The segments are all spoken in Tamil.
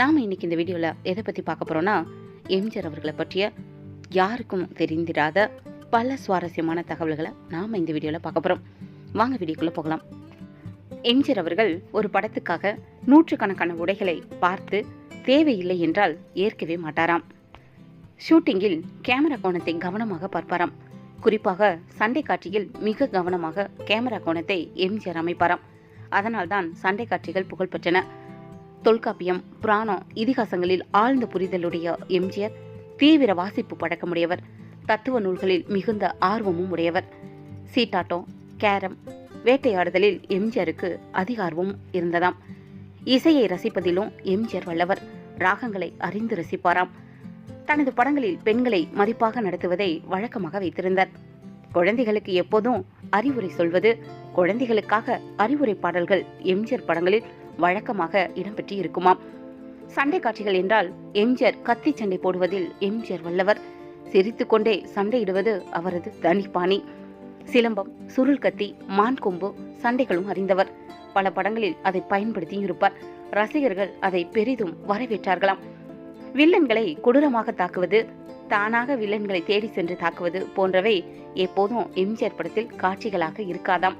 நாம் இன்னைக்கு இந்த வீடியோவில் எதை பற்றி பார்க்க போகிறோன்னா எம்ஜிஆர் அவர்களை பற்றிய யாருக்கும் தெரிந்திராத பல சுவாரஸ்யமான தகவல்களை நாம் இந்த வீடியோவில் பார்க்க போகிறோம் வாங்க வீடியோக்குள்ளே போகலாம். எம்ஜிஆர் அவர்கள் ஒரு படத்துக்காக நூற்றுக்கணக்கான உடைகளை பார்த்து தேவையில்லை என்றால் ஏற்கவே மாட்டாராம். ஷூட்டிங்கில் கேமரா கோணத்தை கவனமாக பார்ப்பாராம். குறிப்பாக சண்டை காட்சியில் மிக கவனமாக கேமரா கோணத்தை எம்ஜிஆர் அமைப்பாராம். அதனால்தான் சண்டை காட்சிகள் புகழ்பெற்றன. தொல்காப்பியம் புராணம் இதிகாசங்களில் ஆழ்ந்த புரிதலுடைய எம்ஜிஆர் தீவிர வாசிப்பு பழக்கமுடையவர் தத்துவ நூல்களில் மிகுந்த ஆர்வமும் உடையவர். சீட்டாட்டம் கேரம் வேட்டையாடுதலில் எம்ஜிஆருக்கு அதிக இருந்ததாம். இசையை ரசிப்பதிலும் எம்ஜிஆர் வல்லவர் ராகங்களை அறிந்து ரசிப்பாராம். தனது படங்களில் பெண்களை மதிப்பாக நடத்துவதை வழக்கமாக வைத்திருந்தார். குழந்தைகளுக்கு எப்போதும் அறிவுரை சொல்வது குழந்தைகளுக்காக அறிவுரை பாடல்கள் எம்ஜிஆர் படங்களில் வழக்கமாக இடம்பெற்று இருக்குமாம். சண்டை காட்சிகள் என்றால் எம்ஜிஆர் கத்தி சண்டை போடுவதில் எம்ஜிஆர் வல்லவர். சிரித்துக்கொண்டே சண்டையிடுவது அவரது தனிப்பாணி. சிலம்பம் சுருள் கத்தி மான் கொம்பு சண்டைகளும் அறிந்தவர். பல படங்களில் அதை பயன்படுத்தியும் இருப்பார் ரசிகர்கள் அதை பெரிதும் வரவேற்றார்களாம். வில்லன்களை கொடூரமாக தாக்குவது தானாக வில்லன்களை தேடி சென்று தாக்குவது போன்றவை எப்போதும் எம்ஜிஆர் படத்தில் காட்சிகளாக இருக்காதாம்.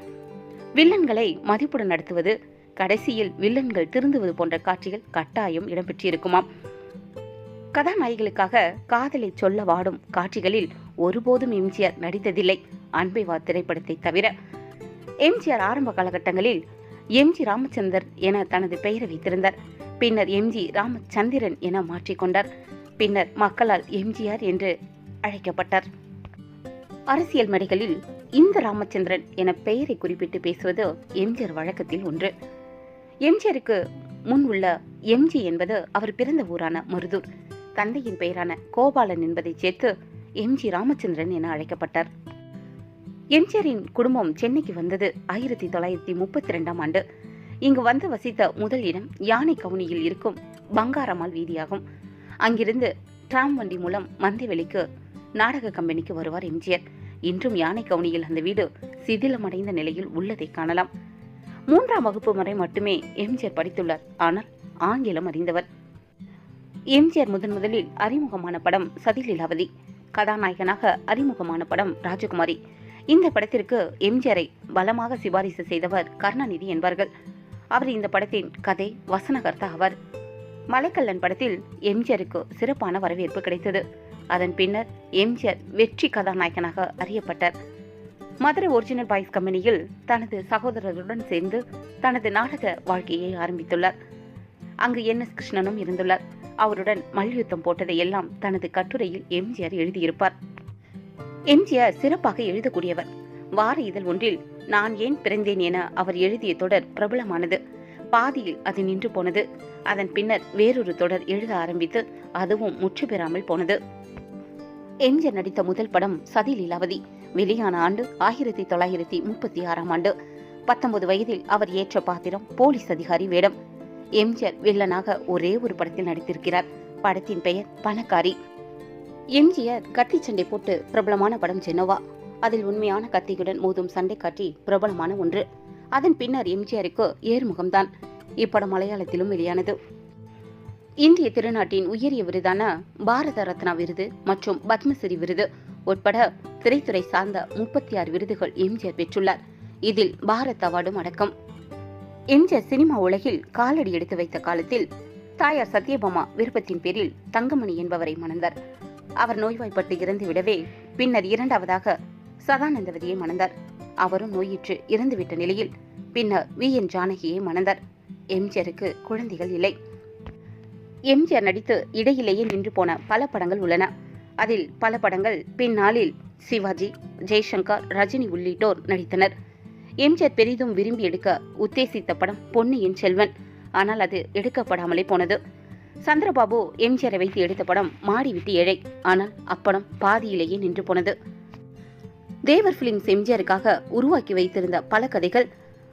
வில்லன்களை மதிப்புடன் நடத்துவது கடைசியில் வில்லன்கள் திருந்துவது போன்ற காட்சிகள் கட்டாயம் இடம்பெற்றிருக்குமாம். கதாநாயகிகளுக்காக காதலை சொல்ல வாடும் காட்சிகளில் ஒருபோதும் எம்ஜிஆர் நடித்ததில்லை. அன்பை வா திரைப்படத்தை தவிர எம்ஜிஆர் ஆரம்ப காலகட்டங்களில் எம்ஜி ராமச்சந்தர் என தனது பெயரை வைத்திருந்தார். பின்னர் எம்ஜி ராமச்சந்திரன் என மாற்றிக்கொண்டார் பின்னர் மக்களால் எம்ஜிஆர் என்று அழைக்கப்பட்டார். அரசியல் மேடைகளில் இந்த ராமச்சந்திரன் என பெயரை குறிப்பிட்டு பேசுவது எம்ஜிஆர் வழக்கத்தில் ஒன்று. எம்ஜிஆருக்கு முன் உள்ள எம்ஜி என்பது அவர் பிறந்த ஊரான மருதூர். தந்தையின் பெயரான கோபாலன் என்பதை சேர்த்து எம்ஜி ராமச்சந்திரன் என அழைக்கப்பட்டார். எம்ஜிஆரின் குடும்பம் சென்னைக்கு வந்தது ஆயிரத்தி தொள்ளாயிரத்தி முப்பத்தி ரெண்டாம் ஆண்டு. இங்கு வந்து வசித்த முதல் இடம் யானை கவுனியில் இருக்கும் பங்காரம்மாள் வீதியாகும். அங்கிருந்து டிராம் வண்டி மூலம் மந்தைவெளிக்கு நாடக கம்பெனிக்கு வருவார் எம்ஜிஆர். இன்றும் யானை கவுனியில் அந்த வீடு சிதிலமடைந்த நிலையில் உள்ளதை காணலாம். மூன்றாம் வகுப்பு வரை மட்டுமே எம்ஜிஆர் படித்துள்ளார். ஆனால் ஆங்கிலம் அறிந்தவர். எம்ஜிஆர் முதன் முதலில் அறிமுகமான படம் சதிலீலாவதி. கதாநாயகனாக அறிமுகமான படம் ராஜகுமாரி. இந்த படத்திற்கு எம்ஜிஆரை பலமாக சிபாரிசு செய்தவர் கருணாநிதி என்பார்கள். அவர் இந்த படத்தின் கதை வசனகர்த்தா அவர். மலைக்கல்லன் படத்தில் எம்ஜிஆருக்கு சிறப்பான வரவேற்பு கிடைத்தது. அதன் பின்னர் எம்ஜிஆர் வெற்றி கதாநாயகனாக அறியப்பட்டார். மதுரை ஒரிஜினல் பாய்ஸ் கம்பெனியில் தனது சகோதரருடன் சேர்ந்து தனது நாடக வாழ்க்கையை ஆரம்பித்துள்ளார். அங்கு என் எஸ் கிருஷ்ணனும் இருந்துள்ளார். அவருடன் மல்யுத்தம் போட்டதை எல்லாம் தனது கட்டுரையில் எம்ஜிஆர் எழுதியிருப்பார். எம்ஜிஆர் சிறப்பாக எழுதக்கூடியவர். வார இதழ் ஒன்றில் நான் ஏன் பிறந்தேன் என அவர் எழுதிய தொடர் பிரபலமானது. பாதியில் அது நின்று போனது. அதன் பின்னர் வேறொரு தொடர் எழுத ஆரம்பித்து அதுவும் முற்று பெறாமல் போனது எம்ஜிஆர் நடித்த முதல் படம் சதி லீலாவதி. வெளியான ஆண்டு ஆயிரத்தி தொள்ளாயிரத்தி முப்பத்தி ஆறாம் ஆண்டு. பத்தொன்பது வயதில் அவர் ஏற்ற பாத்திரம் போலீஸ் அதிகாரி வேடம். எம்ஜிஆர் வில்லனாக ஒரே ஒரு படத்தில் நடித்திருக்கிறார். படத்தின் பெயர் பணக்காரி. எம்ஜிஆர் கத்தி சண்டை போட்டு பிரபலமான படம் ஜெனோவா. அதில் உண்மையான கத்தியுடன் மோதும் சண்டை காட்சி பிரபலமான ஒன்று. அதன் பின்னர் எம்ஜிஆருக்கு ஏர்முகம்தான் இப்படம் மலையாளத்திலும் வெளியானது. இந்திய திருநாட்டின் உயரிய விருதான பாரத ரத்னா விருது மற்றும் பத்மஸ்ரீ விருது உட்பட திரைத்துறை சார்ந்த முப்பத்தி ஆறு விருதுகள் எம்ஜிஆர் பெற்றுள்ளார். இதில் பாரத் அவார்டும் அடக்கம். எம்ஜிஆர் சினிமா உலகில் காலடி எடுத்து வைத்த காலத்தில் தாயார் சத்யபாமா விருப்பத்தின் பேரில் தங்கமணி என்பவரை மணந்தார். அவர் நோய்வாய்ப்பட்டு இறந்து விடவே பின்னர் இரண்டாவதாக சதானந்தவதியை மணந்தார். அவரும் நோயிற்று இறந்துவிட்ட நிலையில் பின்னர் வி. என். ஜானகியை மணந்தார். எம்ஜிஆருக்கு குழந்தைகள் இல்லை. எம்ஜிஆர் நடித்து இடையிலேயே நின்று போன பல படங்கள் உள்ளன. அதில் பல படங்கள் பின்னாளில் சிவாஜி ஜெய்சங்கர் ரஜினி உள்ளிட்டோர் நடித்தனர். எம்ஜிஆர் பெரிதும் விரும்பி எடுக்க உத்தேசித்த படம் பொன்னியின் செல்வன். ஆனால் அது எடுக்கப்படாமலே போனது. சந்திரபாபு எம்ஜிஆரை வைத்து எடுத்த படம் மாடி விட்டு ஏழை. ஆனால் அப்படம் பாதியிலேயே நின்று போனது. தேவர் பிலிம்ஸ் எம்ஜிஆருக்காக உருவாக்கி வைத்திருந்த பல கதைகள்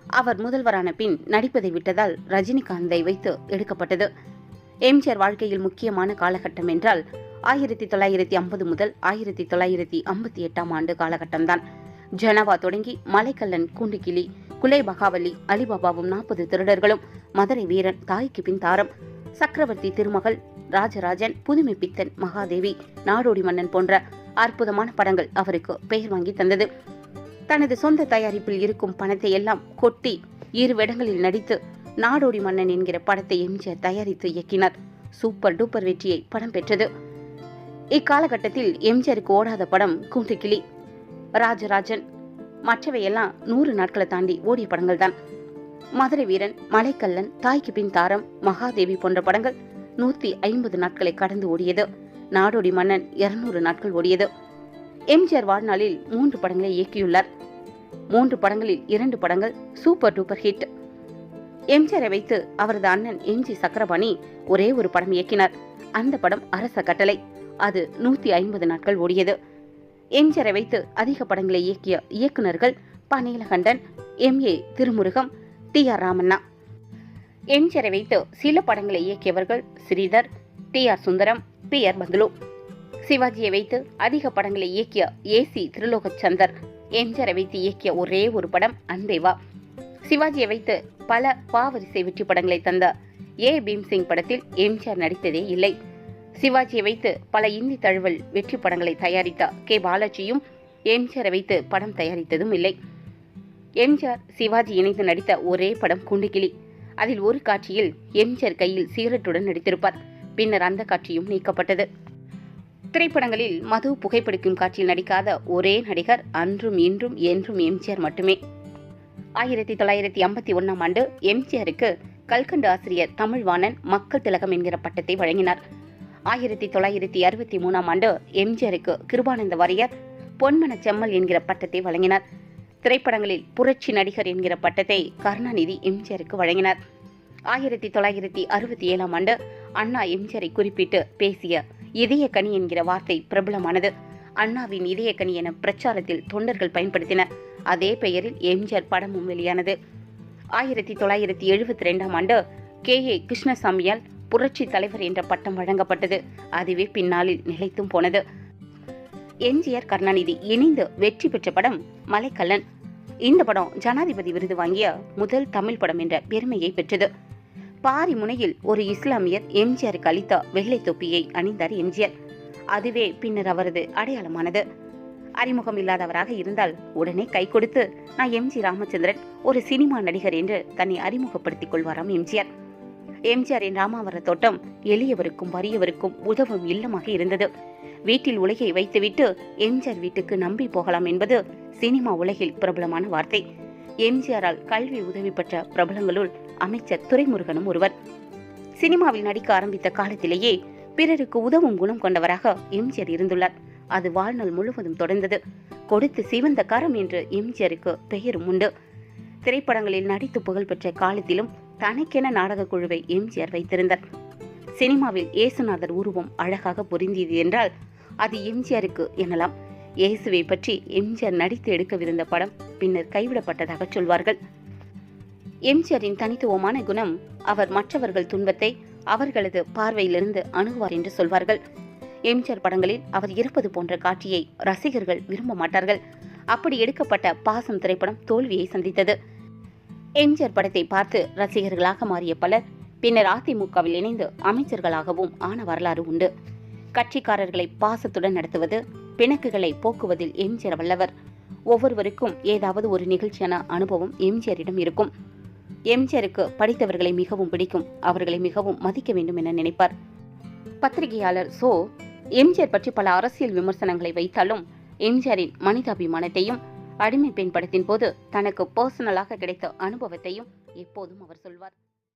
அவர் முதல்வரான பின் நடிப்பதை விட்டதால் ரஜினிகாந்தை வைத்து எடுக்கப்பட்டது. எம்ஜிஆர் வாழ்க்கையில் முக்கியமான காலகட்டம் என்றால் ஆயிரத்தி தொள்ளாயிரத்தி ஐம்பது முதல் ஆயிரத்தி தொள்ளாயிரத்தி ஐம்பத்தி எட்டாம் ஆண்டு காலகட்டம்தான். ஜனவா தொடங்கி மலைக்கல்லன் கூண்டுக்கிளி குலை பகாவலி அலிபாபாவும் நாற்பது திருடர்களும் மதுரை வீரன் தாய்க்கு பின் தாரம் சக்கரவர்த்தி திருமகள் ராஜராஜன் புதுமை பித்தன் மகாதேவி நாடோடி மன்னன் போன்ற அற்புதமான படங்கள் அவருக்கு பெயர் வாங்கி தந்தது. தனது சொந்த தயாரிப்பில் இருக்கும் பணத்தை எல்லாம் கொட்டி இரு இடங்களில் நடித்து நாடோடி மன்னன் என்கிற படத்தை எம்ஜிஆர் தயாரித்து இயக்கினார். சூப்பர் டூப்பர் வெற்றியை படம் பெற்றது. இக்காலகட்டத்தில் எம்ஜிஆருக்கு ஓடாத படம் கூண்டுக்கிளி ராஜராஜன். மற்றவையெல்லாம் நூறு நாட்களை தாண்டி ஓடிய படங்கள் தான். மதுரை வீரன் மலைக்கல்லன் தாய்க்கு பின் தாரம் மகாதேவி போன்ற படங்கள் நூத்தி ஐம்பது நாட்களை கடந்து ஓடியது. நாடோடி மன்னன் இருநூறு நாட்கள் ஓடியது. எம்ஜிஆர் வாழ்நாளில் மூன்று படங்களை இயக்கியுள்ளார். மூன்று படங்களில் இரண்டு படங்கள் சூப்பர் டூப்பர் ஹிட். எம்ஜிஆரை வைத்து அவரது அண்ணன் எம்ஜி சக்கரபாணி ஒரே ஒரு படம் இயக்கினார். அந்த படம் அரச கட்டளை. அது நூத்தி ஐம்பது நாட்கள் ஓடியது. எம்ஜரை வைத்து அதிக படங்களை இயக்கிய இயக்குநர்கள் ப Neelakantan M. A. Thirumugam T. R. Ramanna. எம்ஜிஆரை வைத்து சில படங்களை இயக்கியவர்கள் Sridhar T. R. Sundaram B. R. Panthulu. சிவாஜியை வைத்து அதிக படங்களை இயக்கிய ஏ. சி. திருலோகச்சந்தர். எம்ஜரை வைத்து இயக்கிய ஒரே ஒரு படம் அன்பேவா. சிவாஜியை வைத்து பல பாவரிசை வெற்றி படங்களை தந்த ஏ. பீம்சிங் படத்தில் எம்ஜிஆர் நடித்ததே இல்லை. சிவாஜியை வைத்து பல இந்தி தழுவல் வெற்றி படங்களை தயாரித்த கே. பாலாஜியும் எம்ஜிஆரை வைத்து படம் தயாரித்ததும் இல்லை. எம்ஜிஆர் சிவாஜி இணைந்து நடித்த ஒரே படம் குண்டுகிளி அதில் ஒரு காட்சியில் எம்ஜிஆர் கையில் சீரட்டுடன் நடித்திருப்பார். பின்னர் அந்த காட்சியும் நீக்கப்பட்டது. திரைப்படங்களில் மது புகைப்பிடிக்கும் காட்சியில் நடிக்காத ஒரே நடிகர் அன்றும் இன்றும் என்றும் எம்ஜிஆர் மட்டுமே. ஆயிரத்தி தொள்ளாயிரத்தி ஐம்பத்தி ஒன்றாம் ஆண்டு எம்ஜிஆருக்கு கல்கண்டு ஆசிரியர் தமிழ்வாணன் மக்கள் திலகம் என்கிற பட்டத்தை வழங்கினார். ஆயிரத்தி தொள்ளாயிரத்தி அறுபத்தி மூணாம் ஆண்டு எம்ஜிஆருக்கு கிருபானந்த வாரியர் பொன்மன செம்மல் என்கிற பட்டத்தை வழங்கினார். திரைப்படங்களில் புரட்சி நடிகர் என்கிற பட்டத்தை கருணாநிதி எம்ஜிஆருக்கு வழங்கினார். ஆயிரத்தி தொள்ளாயிரத்தி அறுபத்தி ஏழாம் ஆண்டு அண்ணா எம்ஜிஆரை குறிப்பிட்டு பேசிய இதயக்கனி என்கிற வார்த்தை பிரபலமானது. அண்ணாவின் இதயக்கனி என பிரச்சாரத்தில் தொண்டர்கள் பயன்படுத்தினர். அதே பெயரில் எம்ஜிஆர் படமும் வெளியானது. ஆயிரத்தி தொள்ளாயிரத்தி எழுபத்தி ரெண்டாம் ஆண்டு கே ஏ கிருஷ்ணசாமியால் புரட்சி தலைவர் என்ற பட்டம் வழங்கப்பட்டது. அதுவே பின்னாளில் நிலைத்தும் போனது. எம்ஜிஆர் கருணாநிதி இணைந்து வெற்றி பெற்ற படம் மலைக்கல்லன். இந்த படம் ஜனாதிபதி விருது வாங்கிய முதல் தமிழ் படம் என்ற பெருமையை பெற்றது. பாரி முனையில் ஒரு இஸ்லாமியர் எம்ஜிஆருக்கு அளித்த வெள்ளை தொப்பியை அணிந்தார் எம்ஜிஆர். அதுவே பின்னர் அவரது அடையாளமானது. அறிமுகம் இல்லாதவராக இருந்தால் உடனே கை கொடுத்து நான் எம்ஜி ராமச்சந்திரன் ஒரு சினிமா நடிகர் என்று தன்னை அறிமுகப்படுத்திக் கொள்வாராம் எம்ஜிஆர். எம்ஜிஆரின் ராமாவர தோட்டம் எளியவருக்கும் வறியவருக்கும் உதவும் இல்லமாக இருந்தது. வீட்டில் உலகை வைத்துவிட்டு எம்ஜிஆர் வீட்டுக்கு நம்பி போகலாம் என்பது சினிமா உலகில் பிரபலமான வார்த்தை. எம்ஜிஆரால் கல்வி உதவி பெற்ற பிரபலங்களுள் அமைச்சர் துரைமுருகனும் ஒருவர். சினிமாவில் நடிக்க ஆரம்பித்த காலத்திலேயே பிறருக்கு உதவும் குணம் கொண்டவராக எம்ஜிஆர் இருந்துள்ளார். அது வாழ்நாள் முழுவதும் தொடர்ந்தது. கொடுத்து சிவந்த கரம் என்று எம்ஜிஆருக்கு பெயரும் உண்டு. திரைப்படங்களில் நடித்து புகழ்பெற்ற காலத்திலும் தனக்கென நாடகக் குழுவை எம்ஜிஆர் வைத்திருந்தார். சினிமாவில் இயேசுநாதர் உருவம் அழகாக பொருந்தியது என்றால் அது எம்ஜிஆருக்கு எனலாம். இயேசுவை பற்றி எம்ஜிஆர் நடித்து எடுக்கவிருந்த படம் பின்னர் கைவிடப்பட்டதாக சொல்வார்கள். எம்ஜிஆரின் தனித்துவமான குணம் அவர் மற்றவர்கள் துன்பத்தை அவர்களது பார்வையிலிருந்து அணுகுவார் என்று சொல்வார்கள். எம்ஜிஆர் படங்களில் அவர் இருப்பது போன்ற காட்சியை ரசிகர்கள் விரும்ப மாட்டார்கள். அப்படி எடுக்கப்பட்ட பாசம் திரைப்படம் தோல்வியை சந்தித்தது. எம்ஜிஆர் படத்தை பார்த்து ரசிகர்களாக மாறிய பலர் பின்னர் அதிமுகவில் இணைந்து அமைச்சர்களாகவும் ஆன வரலாறு உண்டு. கட்சிக்காரர்களை பாசத்துடன் நடத்துவது பிணக்குகளை போக்குவதில் எம்ஜிஆர் வல்லவர். ஒவ்வொருவருக்கும் ஏதாவது ஒரு நிகழ்ச்சியான அனுபவம் எம்ஜிஆரிடம் இருக்கும். எம்ஜிஆருக்கு படித்தவர்களை மிகவும் பிடிக்கும். அவர்களை மிகவும் மதிக்க வேண்டும் என நினைப்பார். பத்திரிகையாளர் சோ எம்ஜிஆர் பற்றி பல அரசியல் விமர்சனங்களை வைத்தாலும் எம்ஜிஆரின் மனிதாபிமானத்தையும் அடிமை பெண் படத்தின் போது தனக்கு பர்சனலாக கிடைத்த அனுபவத்தையும் எப்போதும் அவர் சொல்வார்.